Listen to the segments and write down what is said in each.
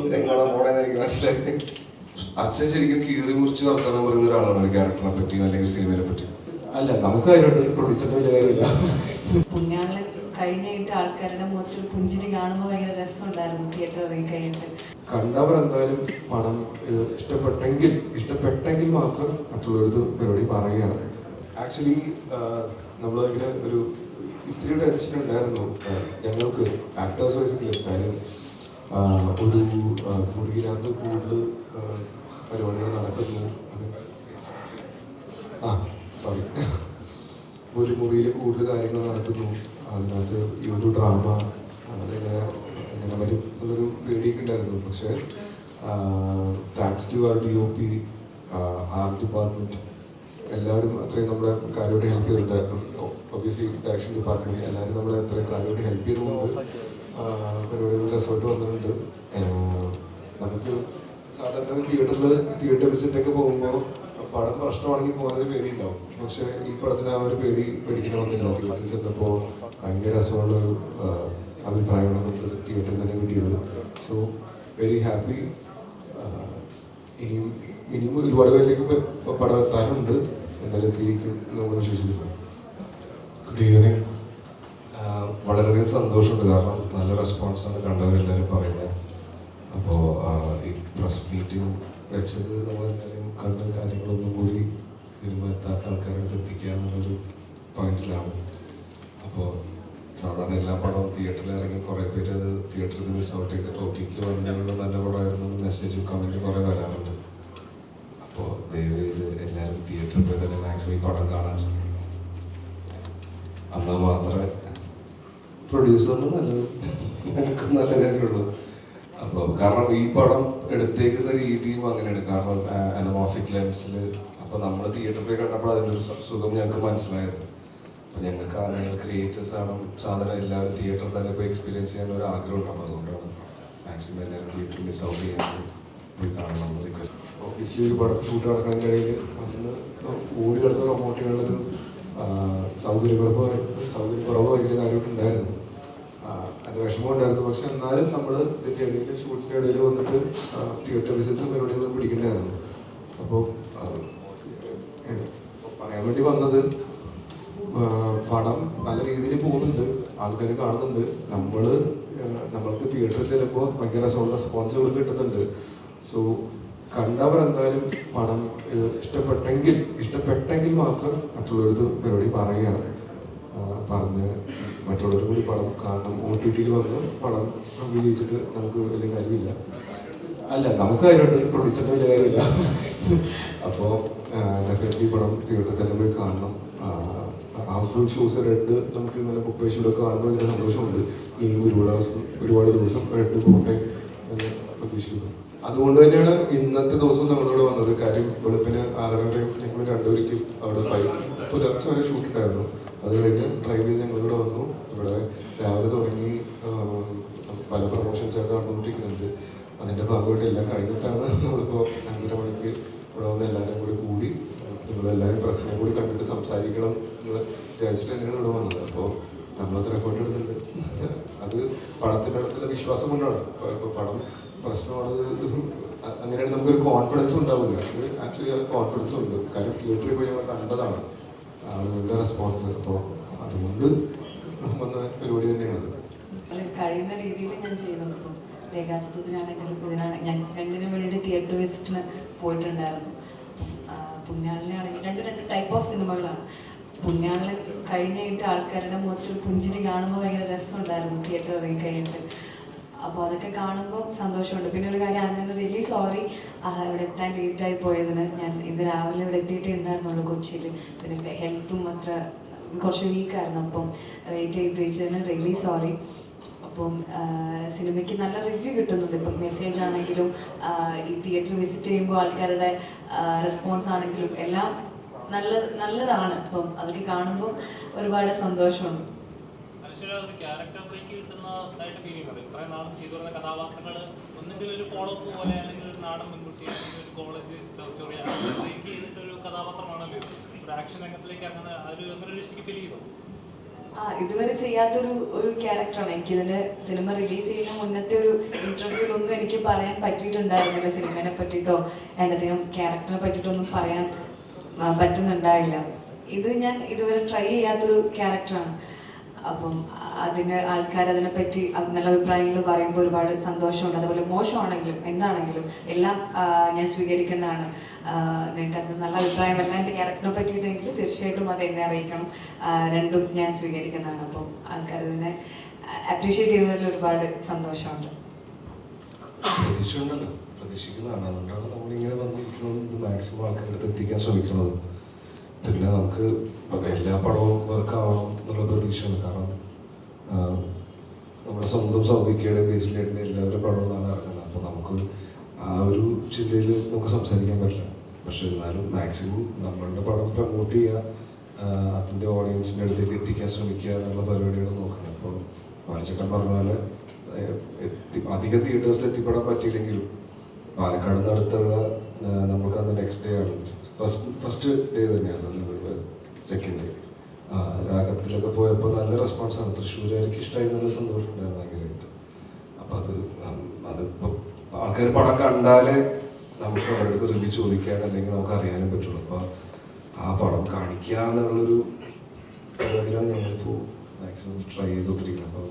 ഇതെങ്ങാണോ പോണേന്ന് എനിക്ക് മനസ്സിലായി. അച്ഛൻ ശരിക്കും കീറി മുറിച്ച് വർത്തമാനം പറയുന്ന ഒരാളാണ് ഒരു ക്യാരക്ടറിനെ പറ്റി അല്ലെങ്കിൽ സിനിമയെ പറ്റി. അല്ല നമുക്ക് അതിനോട് പ്രൊഡ്യൂസറിന് വലിയ കാര്യമില്ല പുണ്യാളൻ കഴിഞ്ഞിട്ട് ആൾക്കാരുടെ മുഖത്തിൽ പുഞ്ചിരി കാണുമ്പോൾ ഭയങ്കര രസമുണ്ടായിരുന്നു തിയേറ്റർ ഇറങ്ങി കഴിഞ്ഞിട്ട്. കണ്ടവർ എന്തായാലും പണം ഇഷ്ടപ്പെട്ടെങ്കിൽ ഇഷ്ടപ്പെട്ടെങ്കിൽ മാത്രം മറ്റുള്ളവർക്ക് പരിപാടി പറയുകയാണ്. ആക്ച്വലി നമ്മൾ ഭയങ്കര ഒരു ഇത്തിരി ടെൻഷൻ ഉണ്ടായിരുന്നു ഞങ്ങൾക്ക് ആക്ടേഴ്സ് വൈസിൽ ആഹ്, ഒരു മുറിയിനകത്ത് കൂടുതൽ പരിപാടികൾ നടക്കുന്നു. ആ സോറി ഒരു മുറിയിൽ കൂടുതൽ കാര്യങ്ങൾ നടക്കുന്നു. അതിനകത്ത് ഈ ഒരു ഡ്രാമ അതെങ്ങനെ എങ്ങനെ വരും എന്നൊരു പേടിയൊക്കെ ഉണ്ടായിരുന്നു. പക്ഷേ thanks to R D O P art department എല്ലാവരും അത്രയും നമ്മളെ കാര്യമായിട്ട് ഹെൽപ്പ് ചെയ്തിട്ടുണ്ട് ഒബിയസ്ലി ഡയറക്ഷൻ ഡിപ്പാർട്ട്മെന്റ് എല്ലാവരും നമ്മളെ അത്രയും കാര്യമായിട്ട് ഹെൽപ്പ് ചെയ്തുകൊണ്ട് പരിപാടികൾ റിസോർട്ട് വന്നിട്ടുണ്ട്. നമുക്ക് സാധാരണ തിയേറ്ററിൽ തിയേറ്റർ വിസിറ്റ് ഒക്കെ പോകുമ്പോൾ പടം പ്രശ്നമാണെങ്കിൽ പോകാനൊരു പേടി ഉണ്ടാവും പക്ഷെ ഈ പടത്തിന് ആ ഒരു പേടി പേടിക്കണമെന്നില്ല തിയേറ്ററിൽ ചെന്നപ്പോൾ ഭയങ്കര രസമുള്ള ഒരു അഭിപ്രായമാണ് നമുക്ക് തിയേറ്ററിൽ തന്നെ കിട്ടിയത്. സോ വെരി ഹാപ്പി ഇനിയും ഇനിയും ഒരുപാട് പേരിലേക്ക് പടം എത്താനുണ്ട് എന്നാലും എത്തിയിരിക്കും നമ്മൾ വിശ്വസിക്കുന്നു. ഗുഡ് ഈവനിങ് വളരെയധികം സന്തോഷമുണ്ട്. കാരണം നല്ല റെസ്പോൺസാണ് കണ്ടവരെല്ലാവരും പറയുന്നത്. അപ്പോൾ ഈ പ്രസ് മീറ്റിംഗ് വെച്ചത് നമ്മളെല്ലാവരും കണ്ട കാര്യങ്ങളൊന്നും കൂടി സിനിമ എത്താത്ത ആൾക്കാരടുത്ത് എത്തിക്കുക എന്നുള്ളൊരു പോയിന്റിലാണ് അപ്പോൾ സാധാരണ എല്ലാ പടവും തിയേറ്ററിൽ ഇറങ്ങി കുറേ പേര് അത് തിയേറ്ററിൽ മിസ് ഔട്ട് ചെയ്ത് ഒ വന്നതുകൊണ്ട് നല്ല പടമായിരുന്നു മെസ്സേജ് കമന്റും കുറേ വരാറുണ്ട്. അപ്പോൾ ദയവ് ചെയ്ത് എല്ലാവരും തിയേറ്ററിൽ പോയി തന്നെ മാക്സിമം പടം കാണാൻ. എന്നാൽ മാത്രമേ പ്രൊഡ്യൂസറിന് നല്ലത് എനിക്ക് നല്ല കാര്യമുള്ളൂ അപ്പോൾ കാരണം ഈ പടം എടുത്തേക്കുന്ന രീതിയും അങ്ങനെയാണ്. കാരണം അനമോഫിക് ലെൻസിൽ അപ്പോൾ നമ്മൾ തിയേറ്ററിൽ കണ്ടപ്പോൾ അതിന്റെ ഒരു സുഖം ഞങ്ങൾക്ക് മനസ്സിലായത് അപ്പോൾ ഞങ്ങൾക്ക് ഞങ്ങൾ ക്രിയേറ്റേഴ്സ് ആണ് സാധാരണ എല്ലാവരും തിയേറ്ററിൽ തന്നെ പോയി എക്സ്പീരിയൻസ് ചെയ്യാൻ ഒരു ആഗ്രഹം അപ്പോൾ അതുകൊണ്ടാണ് മാക്സിമം എല്ലാവരും തിയേറ്ററിൽ മിസ് ഔട്ട് ചെയ്യാൻ കാണണം എന്ന് റിക്വസ്റ്റ് ഓഫീസിൽ ഒരു പടം ഷൂട്ട് നടക്കുന്നതിന്റെ ഇടയിൽ അന്ന് ഓടി കടുത്ത പ്രൊമോട്ടുകളിലൊരു സൗകര്യക്കുറവ് സൗകര്യക്കുറവ് ഭയങ്കര കാര്യമായിട്ടുണ്ടായിരുന്നു അതിന്റെ വിഷമം ഉണ്ടായിരുന്നു. പക്ഷെ എന്നാലും നമ്മൾ ഇതിന്റെ ഇടയിൽ ഷൂട്ടിന്റെ ഇടയിൽ വന്നിട്ട് തിയേറ്റർ വിസിറ്റ്സും പരിപാടികളും പിടിക്കേണ്ടായിരുന്നു. അപ്പോൾ പറയാൻ വേണ്ടി വന്നത് പടം നല്ല രീതിയിൽ പോകുന്നുണ്ട്. ആൾക്കാർ കാണുന്നുണ്ട്. നമ്മൾ നമ്മൾക്ക് തിയേറ്ററിൽ ചെല്ലുമ്പോൾ ഭയങ്കര റെസ്പോൺസുകൾ കിട്ടുന്നുണ്ട്. സോ കണ്ടവർ എന്തായാലും ഏഹ്, ഇഷ്ടപ്പെട്ടെങ്കിൽ ഇഷ്ടപ്പെട്ടെങ്കിൽ മാത്രം മറ്റുള്ളവർക്ക് പരിപാടി പറയുകയാണ്. പറഞ്ഞ് മറ്റുള്ളവർ കൂടി പടം കാണണം. ഒ ടി ടിയിൽ വന്ന് പടം വിജയിച്ചിട്ട് നമുക്ക് വലിയ കാര്യമില്ല. അല്ല നമുക്ക് അതിനോട് പ്രൊഡ്യൂസറിന് വലിയ കാര്യമില്ല. അപ്പോൾ ഡെഫിനറ്റ്ലി പടം തിയേറ്ററിൽ തന്നെ പോയി കാണണം. ഹൗസ്ഫുൾ ഷൂസ് റെഡ് നമുക്ക് നല്ല ബുക്ക് ഷൂടൊക്കെ കാണുമ്പോൾ വലിയ സന്തോഷമുണ്ട്. ഇനി ഒരുപാട് ദിവസം ഒരുപാട് ദിവസം റെഡ് പോട്ടെ എന്ന് പ്രതീക്ഷിക്കുന്നു. അതുകൊണ്ട് തന്നെയാണ് ഇന്നത്തെ ദിവസം നമ്മളിവിടെ വന്നത്. കാര്യം വെളുപ്പിന് ആറര ഞങ്ങൾ രണ്ടുപേർക്കും അവിടെ പുലർച്ചെ വരെ ഷൂട്ട് ഉണ്ടായിരുന്നു. അത് കഴിഞ്ഞ് ഡ്രൈവ് ചെയ്ത് ഞങ്ങളിവിടെ വന്നു. ഇവിടെ രാവിലെ തുടങ്ങി പല പ്രൊമോഷൻസ് ഒക്കെ നടന്നുകൊണ്ടിരിക്കുന്നുണ്ട്. അതിന്റെ ഭാഗമായിട്ട് എല്ലാം കഴിഞ്ഞിട്ടാണ് നമ്മളിപ്പോൾ അഞ്ചര മണിക്ക് ഇവിടെ വന്ന് എല്ലാവരും കൂടി കൂടി നിങ്ങളെല്ലാവരും പ്രശ്നം കൂടി കണ്ടിട്ട് സംസാരിക്കണം എന്ന് വിചാരിച്ചിട്ട് തന്നെയാണ് ഇവിടെ വന്നത്. അപ്പോൾ നമ്മളത്ര എഫേർട്ട് എടുത്തിട്ടുണ്ട്. അത് പടത്തിന്റെ അടുത്തുള്ള വിശ്വാസം കൊണ്ടാണ്. ഇപ്പോൾ പടം പ്രശ്നമാണ്. അ- അങ്ങനെയാണ് നമുക്കൊരു കോൺഫിഡൻസ് ഉണ്ടാവില്ല ആക്ച്വലി കോൺഫിഡൻസ് ഉണ്ട്. കാര്യം തിയേറ്ററിൽ പോയി നമ്മൾ കണ്ടതാണ് ആളുകളുടെ റെസ്പോൺസ് അപ്പോൾ അതുകൊണ്ട് വന്ന പരിപാടി തന്നെയാണത്. കഴിയുന്ന രീതിയിൽ ഞാൻ ചെയ്യുന്നുണ്ട്. ഇപ്പം രേഖാചിത്രത്തിനാണെങ്കിലും ഇതിനാണ് ഞാൻ രണ്ടിനും വേണ്ടിയിട്ട് തിയേറ്റർ വിസിറ്റിന് പോയിട്ടുണ്ടായിരുന്നു. പുണ്യാളിനാണെങ്കിൽ രണ്ട് രണ്ട് ടൈപ്പ് ഓഫ് സിനിമകളാണ് പുണ്യാളിൽ കഴിഞ്ഞിട്ട് ആൾക്കാരുടെ മുഖത്തിൽ പുഞ്ചിരി കാണുമ്പോൾ ഭയങ്കര രസമുണ്ടായിരുന്നു തിയേറ്റർ ഇറങ്ങി കഴിഞ്ഞിട്ട്. അപ്പോൾ അതൊക്കെ കാണുമ്പോൾ സന്തോഷമുണ്ട്. പിന്നെ ഒരു കാര്യം ആദ്യം റിയലി സോറി ഇവിടെ എത്താൻ ലേറ്റായി പോയതിന്. ഞാൻ ഇന്ന് രാവിലെ ഇവിടെ എത്തിയിട്ടേ ഉണ്ടായിരുന്നുള്ളൂ കൊച്ചിയിൽ പിന്നെ എന്റെ ഹെൽത്തും അത്ര കുറച്ച് വീക്കായിരുന്നു അപ്പം വെയിറ്റ് ചെയ്യിപ്പിച്ചതിന് റിയലി സോറി അപ്പം സിനിമയ്ക്ക് നല്ല റിവ്യൂ കിട്ടുന്നുണ്ട്. ഇപ്പം മെസ്സേജ് ആണെങ്കിലും ഈ തിയേറ്റർ വിസിറ്റ് ചെയ്യുമ്പോൾ ആൾക്കാരുടെ റെസ്പോൺസ് ആണെങ്കിലും എല്ലാം നല്ല നല്ലതാണ്. അപ്പം അതൊക്കെ കാണുമ്പോൾ ഒരുപാട് സന്തോഷമുണ്ട്. കഥാപാത്രങ്ങൾ ഒരു പോലെ അല്ലെങ്കിൽ ഒരു നാടൻ അല്ലെങ്കിൽ ഒരു കോളേജ് ഒരു ആക്ഷൻ ഒരു ഫീൽ ആ ഇതുവരെ ചെയ്യാത്തൊരു ഒരു ക്യാരക്ടറാണ് എനിക്ക് ഇതിന്റെ സിനിമ റിലീസ് ചെയ്യുന്ന മുന്നത്തെ ഒരു ഇന്റർവ്യൂലൊന്നും എനിക്ക് പറയാൻ പറ്റിയിട്ടുണ്ടായിരുന്നില്ല സിനിമയെ പറ്റിയിട്ടോ എന്തെങ്കിലും ക്യാരക്ടറിനെ പറ്റിയിട്ടൊന്നും പറയാൻ പറ്റുന്നുണ്ടായില്ല. ഇത് ഞാൻ ഇതുവരെ ട്രൈ ചെയ്യാത്തൊരു ക്യാരക്ടറാണ് അപ്പം അതിന് ആൾക്കാർ അതിനെപ്പറ്റി അത് നല്ല അഭിപ്രായങ്ങൾ പറയുമ്പോൾ ഒരുപാട് സന്തോഷമുണ്ട്. അതുപോലെ മോശമാണെങ്കിലും എന്താണെങ്കിലും എല്ലാം ഞാൻ സ്വീകരിക്കുന്നതാണ്. നിങ്ങൾക്ക് അത് നല്ല അഭിപ്രായമല്ല എന്റെ ക്യാരക്ടറിനെ പറ്റിയിട്ടെങ്കിൽ തീർച്ചയായിട്ടും അത് എന്നെ അറിയിക്കണം. രണ്ടും ഞാൻ സ്വീകരിക്കുന്നതാണ്. അപ്പം ആൾക്കാർ അതിനെ അപ്രീഷിയേറ്റ് ചെയ്യുന്നതിൽ ഒരുപാട് സന്തോഷമുണ്ട്. പ്രതീക്ഷിക്കുന്നതാണ്. അതുകൊണ്ടാണ് നമ്മളിങ്ങനെ വന്നിരിക്കുന്നത്. ഇത് മാക്സിമം ആൾക്കാരുടെ എത്തിക്കാൻ ശ്രമിക്കുന്നത്. പിന്നെ നമുക്ക് എല്ലാ പടവും വർക്ക് ആവണം എന്നുള്ള പ്രതീക്ഷയാണ്. കാരണം നമ്മുടെ സ്വന്തം സൗഭിക്കയുടെ ബേസിലായിട്ട് എല്ലാവരും പടവുകളാണ് ഇറങ്ങുന്നത്. അപ്പോൾ നമുക്ക് ആ ഒരു ചിന്തയിൽ നമുക്ക് സംസാരിക്കാൻ പറ്റില്ല. പക്ഷെ എന്നാലും മാക്സിമം നമ്മളുടെ പടം പ്രൊമോട്ട് ചെയ്യുക അതിന്റെ ഓഡിയൻസിന്റെ അടുത്തേക്ക് എത്തിക്കാൻ ശ്രമിക്കുക എന്നുള്ള പരിപാടിയാണ് നോക്കുന്നത്. അപ്പോൾ വാലിച്ചേട്ടൻ പറഞ്ഞ പോലെ അധികം തിയേറ്റേഴ്സിൽ എത്തിപ്പെടാൻ പറ്റിയില്ലെങ്കിലും പാലക്കാട് നിന്ന് അടുത്തുള്ള നമുക്ക് അന്ന് നെക്സ്റ്റ് ഡേ ആണ് ഫസ്റ്റ് ഫസ്റ്റ് ഡേ തന്നെയാണ് സെക്കൻഡ് ഡേ രാഗത്തിലൊക്കെ പോയപ്പോൾ നല്ല റെസ്പോൺസ് ആണ്. തൃശ്ശൂരുകാർക്ക് ഇഷ്ടമായി എന്നുള്ള സന്തോഷം ഉണ്ടായിരുന്നു ഭയങ്കരമായിട്ട് അപ്പം അത് അതിപ്പോൾ ആൾക്കാർ പടം കണ്ടാലേ നമുക്ക് അവരുടെ അടുത്ത് റിവ്യൂ ചോദിക്കാൻ അല്ലെങ്കിൽ നമുക്ക് അറിയാനും പറ്റുള്ളൂ. അപ്പോൾ ആ പടം കാണിക്കുക എന്നുള്ളൊരു പരിപാടിയിലാണ് ഞങ്ങളിപ്പോൾ മാക്സിമം ട്രൈ ചെയ്തുകൊണ്ടിരിക്കുന്നത് അപ്പോൾ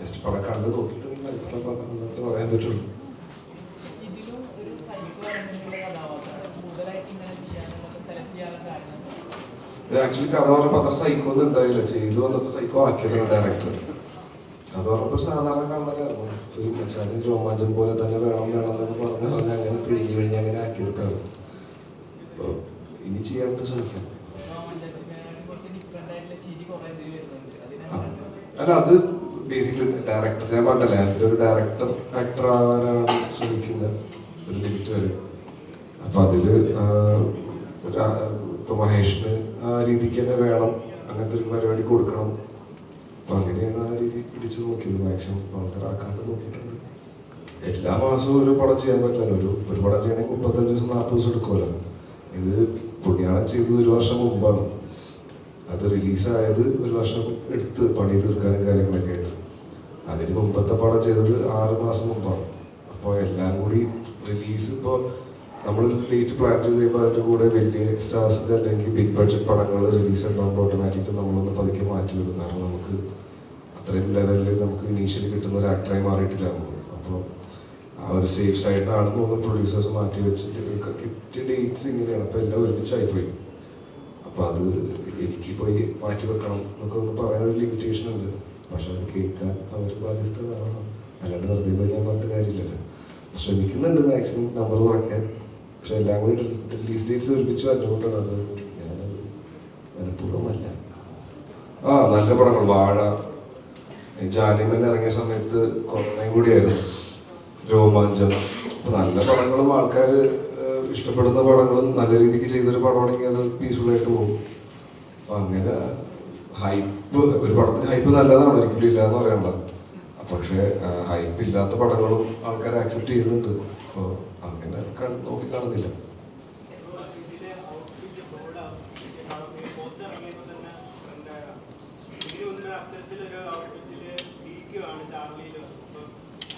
ജസ്റ്റ് പടം കണ്ട് നോക്കിയിട്ട് നിങ്ങൾ പറയാൻ പറയാൻ പറ്റുള്ളൂ ഇതിലും ഒരു സൈക്കോ എലമെന്റുള്ള കഥാപാത്രമാണ് കൂടുതലായിട്ട് ഇങ്ങനെ ചെയ്യാനുള്ളത് സെലക്ട് ചെയ്യാനുള്ള കാരണം ഇത് ആക്ച്വലി കഥ പറഞ്ഞപ്പോൾ അത്ര സൈക്കോ ഒന്നും ഉണ്ടായില്ല ചെയ്തു വന്നപ്പോൾ സൈക്കോ ആക്കിയതാണ് ഡയറക്ടർ അത് പറഞ്ഞപ്പോൾ സാധാരണ കള്ളനായിരുന്നു ഫിലിം വെച്ചാലും പോലെ തന്നെ വേണം വേണം എന്നൊക്കെ പറഞ്ഞ് പറഞ്ഞ് അങ്ങനെ പിഴിഞ്ഞ് പിഴിഞ്ഞ് അങ്ങനെ ആക്കിയെടുത്താണ് അപ്പോൾ ഇനി ചെയ്യാനായിട്ട് ശ്രമിക്കാം. അല്ല അത് ബേസിക്കലി ഡയറക്ടർ ഞാൻ പറഞ്ഞല്ലേ എന്റെ ഒരു ഡയറക്ടർ ആക്ടർ ആവാനാണ് ശ്രമിക്കുന്നത്. ഒരു ലിമിറ്റ് വരെ. അപ്പം അതിൽ ഇപ്പോൾ മഹേഷിന് ആ രീതിക്ക് തന്നെ വേണം. അങ്ങനത്തെ ഒരു പരിപാടി കൊടുക്കണം. അപ്പം അങ്ങനെയാണ് ആ രീതി പിടിച്ചു നോക്കിയത്. മാക്സിമം ആൾക്കാരാക്കാണ്ട് നോക്കിയിട്ടുണ്ട്. എല്ലാ മാസവും ഒരു പടം ചെയ്യാൻ പറ്റില്ല ഒരു ഒരു പടം ചെയ്യണമെങ്കിൽ മുപ്പത്തഞ്ച് ദിവസം നാൽപ്പത് ദിവസം എടുക്കുമല്ലോ. ഇത് പുണ്യാളം ചെയ്തത് ഒരു വർഷം മുമ്പാണ്. അത് റിലീസായത് ഒരു വർഷം എടുത്ത് പണി തീർക്കാനും കാര്യങ്ങളൊക്കെ ആയിട്ട്. അതിന് മുമ്പത്തെ പടം ചെയ്തത് ആറ് മാസം മുമ്പാണ്. അപ്പോൾ എല്ലാം കൂടി റിലീസ് ഇപ്പോൾ നമ്മളൊരു ഡേറ്റ് പ്ലാൻ ചെയ്ത് കഴിയുമ്പോൾ അതിന്റെ കൂടെ വലിയ സ്റ്റാർസിന്റെ അല്ലെങ്കിൽ ബിഗ് ബഡ്ജറ്റ് പടങ്ങൾ റിലീസ് ഉണ്ടാകുമ്പോൾ ഓട്ടോമാറ്റിക്കലി നമ്മളൊന്ന് പതുക്കെ മാറ്റി വരും. കാരണം നമുക്ക് അത്രയും ലെവലിൽ നമുക്ക് ഇനീഷ്യലി കിട്ടുന്ന ഒരു ആക്ടറായി മാറിയിട്ടില്ല നമ്മൾ അപ്പോൾ ആ ഒരു സേഫ് സൈഡിനാണ് തോന്നുന്നു പ്രൊഡ്യൂസേഴ്സ് മാറ്റി വെച്ചിട്ട് കിറ്റ് ഡേറ്റ്സ് ഇങ്ങനെയാണ്. അപ്പോൾ എല്ലാം ഒരുമിച്ചായിപ്പോയി അപ്പോൾ അത് എനിക്ക് പോയി മാറ്റി വെക്കണം എന്നൊക്കെ ഒന്ന് പറയാൻ ഒരു ലിമിറ്റേഷൻ ഉണ്ട്. പക്ഷെ അത് കേൾക്കാൻ അവർ ബാധ്യസ്ഥരാണ്. അല്ലാണ്ട് വെറുതെ പോയി ഞാൻ പറഞ്ഞിട്ട് കാര്യമില്ലല്ലോ. ശ്രമിക്കുന്നുണ്ട് മാക്സിമം നമ്പർ കുറയ്ക്കാൻ. പക്ഷെ എല്ലാം കൂടി റിലീസ് ഒരുമിച്ച് വന്നുകൊണ്ടാണ് അത് ഞാനത് മനഃപൂർവമല്ല. ആ നല്ല പടങ്ങൾ. വാഴ. ജാനിമൻ ഇറങ്ങിയ സമയത്ത് കുറേ കൂടിയായിരുന്നു. രോമാഞ്ചം. നല്ല പടങ്ങളും ആൾക്കാർ ഇഷ്ടപ്പെടുന്ന പടങ്ങളും നല്ല രീതിക്ക് ചെയ്തൊരു പടമാണെങ്കിൽ അത് പീസ്ഫുൾ ആയിട്ട് പോകും. അപ്പൊ അങ്ങനെ ഹൈപ്പ് ഒരു പടത്തിന് ഹൈപ്പ് നല്ലതാണ് ഒരിക്കലും ഇല്ല എന്ന് പറയാനുള്ള പക്ഷേ ഹൈപ്പ് ഇല്ലാത്ത പടങ്ങളും ആൾക്കാർ ആക്സെപ്റ്റ് ചെയ്യുന്നുണ്ട്. അപ്പോൾ അങ്ങനെ നോക്കിക്കാണുന്നില്ല നോക്കി കാണുന്നില്ല.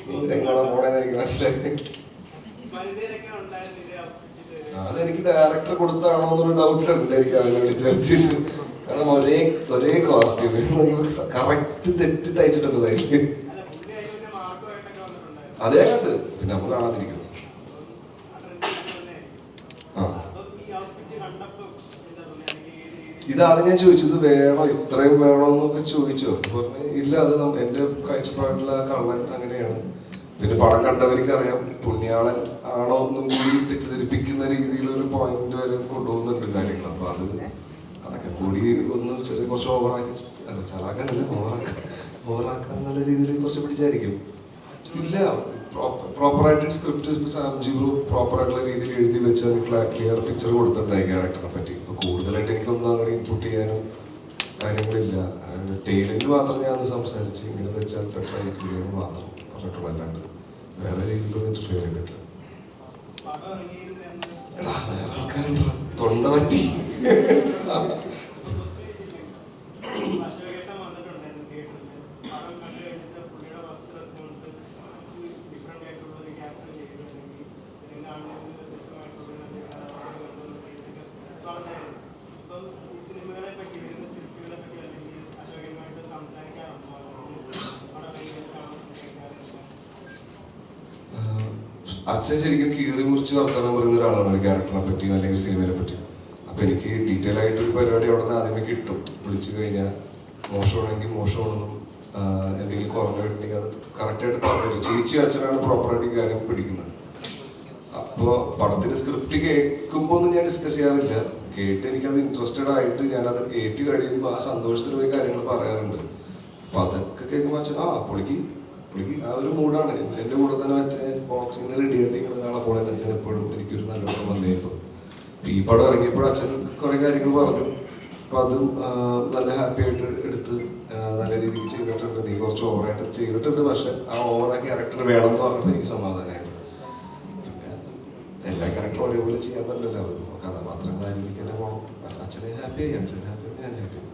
നീ ഇതെങ്ങാടാ പോണേന്ന് എനിക്ക് മനസ്സിലായി അതെനിക്ക് ഡയറക്ടർ കൊടുത്താണോ എന്നൊരു ഡൗട്ട് ഉണ്ട് എനിക്ക് അവനെ വിളിച്ചിട്ട് കാരണം ഒരേ ഒരേ കോസ്റ്റ്യൂം കറക്റ്റ് തെറ്റ് തയ്ച്ചിട്ടുണ്ട് സൈഡിൽ അതേ കണ്ട് പിന്നെ നമ്മൾ കാണാതിരിക്കും ആ ഇതാണ് ഞാൻ ചോദിച്ചത് വേണോ? ഇത്രയും വേണോ എന്നൊക്കെ ചോദിച്ചു. പറഞ്ഞു ഇല്ല അത് എന്റെ കാഴ്ചപ്പാടിലുള്ള കള്ളൻ അങ്ങനെയാണ്. പിന്നെ പടം കണ്ടവർക്ക് അറിയാം പുണ്യാളൻ ആണോ ഒന്നും കൂടി തെറ്റിദ്ധരിപ്പിക്കുന്ന രീതിയിൽ ഒരു പോയിന്റ് വരെ കൊണ്ടുപോകുന്നുണ്ട് കാര്യങ്ങൾ. അപ്പൊ അത് അതൊക്കെ കൂടി ഒന്ന് ചെറിയ കുറച്ച് ഓവറാക്കി അല്ല ചാലാക്കാനല്ല ഓവറാക്കാൻ ഓവറാക്കാൻ എന്നുള്ള രീതിയിൽ കുറച്ച് പിടിച്ചായിരിക്കും. ഇല്ല പ്രോപ്പറായിട്ട് സ്ക്രിപ്റ്റ് സാംജി ഗ്രൂപ്പ് പ്രോപ്പറായിട്ടുള്ള രീതിയിൽ എഴുതി വെച്ച് ക്ലിയർ പിക്ചർ കൊടുത്തിട്ടുണ്ടായി ക്യാരക്ടറിനെ പറ്റി. ഇപ്പൊ കൂടുതലായിട്ട് എനിക്കൊന്നും അങ്ങനെ ഇൻപുട്ട് ചെയ്യാനും കാര്യങ്ങളില്ല. ടൈലന്റ് മാത്രം ഞാൻ സംസാരിച്ച് ഇങ്ങനെ വെച്ചാൽ ആയിരിക്കില്ല എന്ന് മാത്രം പറഞ്ഞിട്ടുള്ളൂ. അല്ലാണ്ട് വേറെ രീതിയിലൊന്നും ഇന്റർഫിയർ ചെയ്തിട്ടില്ല. വേറെ ആൾക്കാരുണ്ട്? തൊണ്ട പറ്റി. അച്ഛൻ ശരിക്കും കീറി മുറിച്ച് വർത്തമാനം പറയുന്ന ഒരാളാണ് ഒരു ക്യാരക്ടറിനെ പറ്റിയും അല്ലെങ്കിൽ സിനിമയെ പറ്റിയും അപ്പൊ എനിക്ക് ഡീറ്റെയിൽ ആയിട്ട് ഒരു പരിപാടി അവിടെ നിന്ന് ആദ്യമേ കിട്ടും. വിളിച്ചു കഴിഞ്ഞാൽ മോശമാണെങ്കിൽ മോശമാണെന്നും എന്തെങ്കിലും കുറഞ്ഞു കിട്ടണമെങ്കിൽ അത് കറക്റ്റായിട്ട് പറഞ്ഞു ചേച്ചി അച്ഛനാണ് പ്രോപ്പറായിട്ട് കാര്യം പിടിക്കുന്നത്. അപ്പോൾ പടത്തിന്റെ സ്ക്രിപ്റ്റ് കേൾക്കുമ്പോൾ ഒന്നും ഞാൻ ഡിസ്കസ് ചെയ്യാറില്ല. കേട്ട് എനിക്കത് ഇൻട്രസ്റ്റഡ് ആയിട്ട് ഞാനത് കേട്ട് കഴിയുമ്പോൾ ആ സന്തോഷത്തിന് പോയി കാര്യങ്ങൾ പറയാറുണ്ട്. അപ്പൊ അതൊക്കെ കേൾക്കുമ്പോൾ അച്ഛൻ ആ പുള്ളിക്ക് പുള്ളിക്ക് ആ ഒരു മൂഡാണ് എന്റെ കൂടെ തന്നെ മറ്റേ ബോക്സിങ്ങിന് റെഡി ആയിട്ടിരിക്കുന്ന ഒരാളെ പോലെ അച്ഛൻ എപ്പോഴും എനിക്കൊരു നല്ല പടം വന്നിരുന്നു ഈ പടം ഇറങ്ങിയപ്പോൾ അച്ഛൻ കുറേ കാര്യങ്ങൾ പറഞ്ഞു. അപ്പൊ അതും നല്ല ഹാപ്പി ആയിട്ട് എടുത്ത് നല്ല രീതിക്ക് ചെയ്തിട്ടുണ്ട്. നീ കുറച്ച് ഓവറായിട്ട് ചെയ്തിട്ടുണ്ട്. പക്ഷെ ആ ഓവർ ആ ക്യാരക്ടർ വേണം എന്ന് പറഞ്ഞിട്ട് എനിക്ക് സമാധാനമായിരുന്നു പിന്നെ എല്ലാ ക്യാരക്ടറും ഒരേപോലെ ചെയ്യാൻ പറ്റില്ലല്ലോ. തന്നെ പോകണം അച്ഛനെ ഹാപ്പി ആയി. അച്ഛനെ ഹാപ്പി ഞാൻ ഹാപ്പി